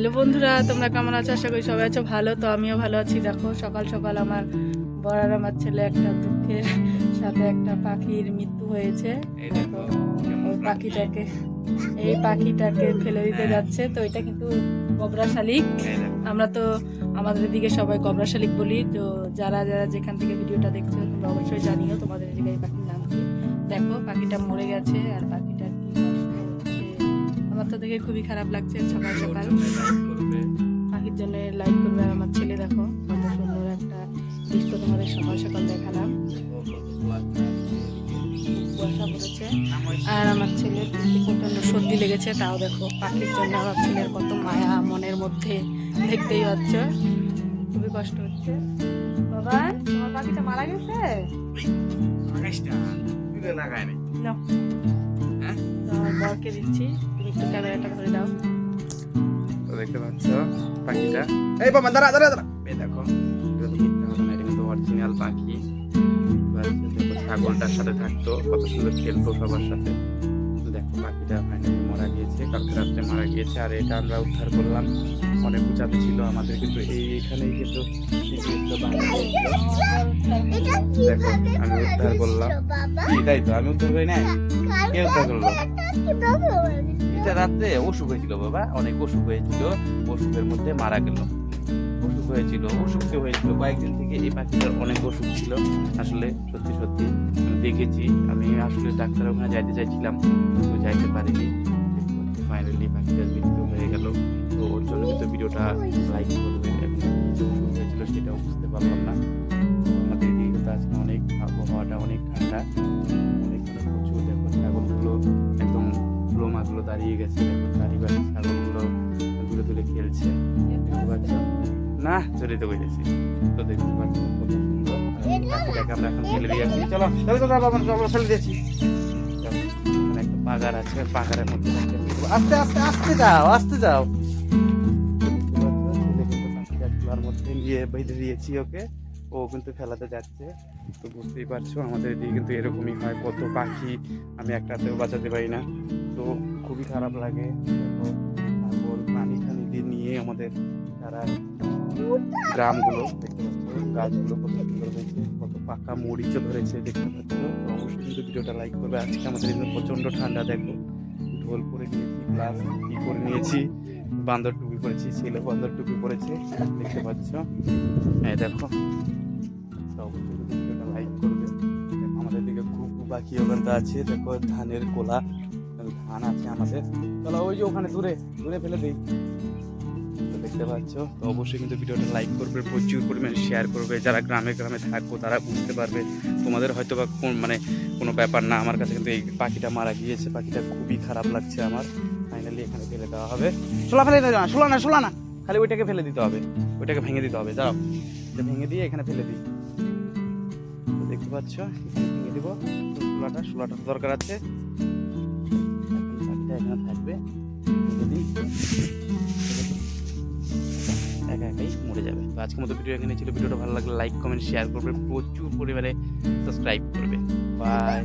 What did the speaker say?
Hello বন্ধুরা তোমরা কেমন আছো? আশা করি সবাই আছো ভালো। তো আমিও ভালো আছি। দেখো সকাল সকাল আমার বড়ার আমার ছেলে একটা দুঃখের সাথে একটা পাখির মৃত্যু হয়েছে। ওই পাখিটাকে এই পাখিটাকে ফেলে দিতে যাচ্ছে। তো এটা কিন্তু কবরা শালিক। আমরা তো আমাদের দিকে সবাই কবরা শালিক বলি। তো যারা যারা যেখান থেকে ভিডিওটা দেখছ তোমরা অবশ্যই জানিও তোমাদের এদিকে এই পাখির নাম কি। দেখো পাখিটা মরে গেছে আর পাখিটার তো দেখে খুবই খারাপ লাগছে সকাল সকাল। পাখির জন্য লাইক করবে আর আমার ছেলে দেখো কত সুন্দর একটা দৃশ্য তোমাদের সকাল সকাল দেখালাম। কুয়াশা পড়েছে। আর আমার ছেলের প্রচণ্ড সর্দি লেগেছে তাও দেখো পাখির জন্য আমার ছেলের কত মায়া মনের মধ্যে দেখতেই পাচ্ছ। খুবই কষ্ট হচ্ছে। বাবা তোমার পাখিটা মারা গেছে? লাগায় নাও হ্যাঁ? বরকে দিচ্ছি। একটু ক্যামেরাটা ধরে দাও। দেখতে পাচ্ছ পাখিটা। এই বাবা, দাঁড়া দাঁড়া দাঁড়া। এই দেখো, এটা তো অরিজিনাল পাখি। ছাগলটার সাথে থাকতো, কত সুন্দর খেলতো সবার সাথে। দেখো, পাখিটা মারা গিয়েছে, কালকে রাত্রে মারা গিয়েছে, আর এটা আমরা উদ্ধার করলাম। অনেক উঁচাতে ছিল আমাদের কিন্তু এই এখানেই কিন্তু। দেখো আমি উদ্ধার করলাম তাই তো আমি উদ্ধার করি নাই? কে উদ্ধার করল? এটা রাত্রে অসুখ হয়েছিল বাবা অনেক অসুখ হয়েছিল। অসুখের মধ্যে মারা গেল। অসুখ হয়েছিল অসুখ হয়েছিল। কয়েকদিন থেকে এই পাখিটার অনেক অসুখ ছিল। আসলে সত্যি সত্যি দেখেছি। আমি আসলে ডাক্তার ওখানে যাইতে চাইছিলাম কিন্তু যাইতে পারিনি। ফাইনালি পাখিটার মৃত্যু হয়ে গেল। তো ওর জন্য কিন্তু ভিডিওটা লাইক করবে এবং হয়েছিল সেটাও বুঝতে পারলাম না। আমাদের এদিকে কিন্তু আজকে অনেক আবহাওয়াটা অনেক ঠান্ডা। অনেক প্রচুর দেখো ছাগলগুলো একদম লোমাগুলো দাঁড়িয়ে গেছে। দেখো চারিপাশে ছাগলগুলো দূরে দূরে খেলছে। দেখতে পাচ্ছ? না চলিত করেছি তো দেখতে পাচ্ছ কত সুন্দর। আমরা এখন ফেলে দিয়েছি চলো চলো চলো বাবা চলো ফেলে দিয়েছি। পাগার আছে বাগারের মধ্যে আস্তে আস্তে আস্তে যাও আস্তে যাও। খোলার মধ্যে নিয়ে বেঁধে দিয়েছি ওকে ও কিন্তু যাচ্ছে তো বুঝতেই পারছ আমাদের এদিকে কিন্তু এরকমই হয় কত পাখি আমি একটাতেও বাঁচাতে পারি না। তো খুবই খারাপ লাগে। প্রাণী টানি নিয়ে আমাদের সারা গ্রামগুলো দেখতে পাচ্ছ গাছগুলো কত সুন্দর হয়েছে কত পাকা মরিচও ধরেছে দেখতে পাচ্ছ। ভিডিওটা লাইক করবে। আজকে আমাদের এখানে প্রচণ্ড ঠান্ডা, দেখো। ঢোল পরে নিয়েছি প্লাস কি করে নিয়েছি? বান্দর টুপি পরেছি, ছেলে বান্দর টুপি পরেছে, দেখতে পাচ্ছ? হ্যাঁ দেখো। অবশ্যই লাইক করবে। আমাদের দিকে খুব বাকি ওখানটা আছে। দেখো, ধানের কোলা, ধান আছে আমাদের। চলো ওই যে ওখানে দূরে দূরে ফেলে দিই। দেখতে পাচ্ছ? তো অবশ্যই কিন্তু ভিডিওটা লাইক করবে প্রচুর পরিমাণে শেয়ার করবে। যারা গ্রামে গ্রামে থাকব তারা বুঝতে পারবে। তোমাদের হয়তো বা কোন মানে কোনো ব্যাপার না আমার কাছে কিন্তু এই পাখিটা মারা গিয়েছে। পাখিটা খুবই খারাপ লাগছে আমার। ফাইনালি এখানে ফেলে দেওয়া হবে। শোলা ফেলে দেওয়া শোলা না শোলা না। খালি ওইটাকে ফেলে দিতে হবে। ওইটাকে ভেঙে দিতে হবে যাও ভেঙে দিয়ে এখানে ফেলে দিই। তো দেখতে পাচ্ছ ভেঙে দিব। শোলাটা শোলাটা দরকার আছে। পাখিটা এখানে থাকবে। একা একাই মরে যাবে। তো আজকের মতো ভিডিও এখানে ছিল। ভিডিওটা ভালো লাগলে লাইক কমেন্ট শেয়ার করবে। প্রচুর পরিমাণে সাবস্ক্রাইব করবে। বাই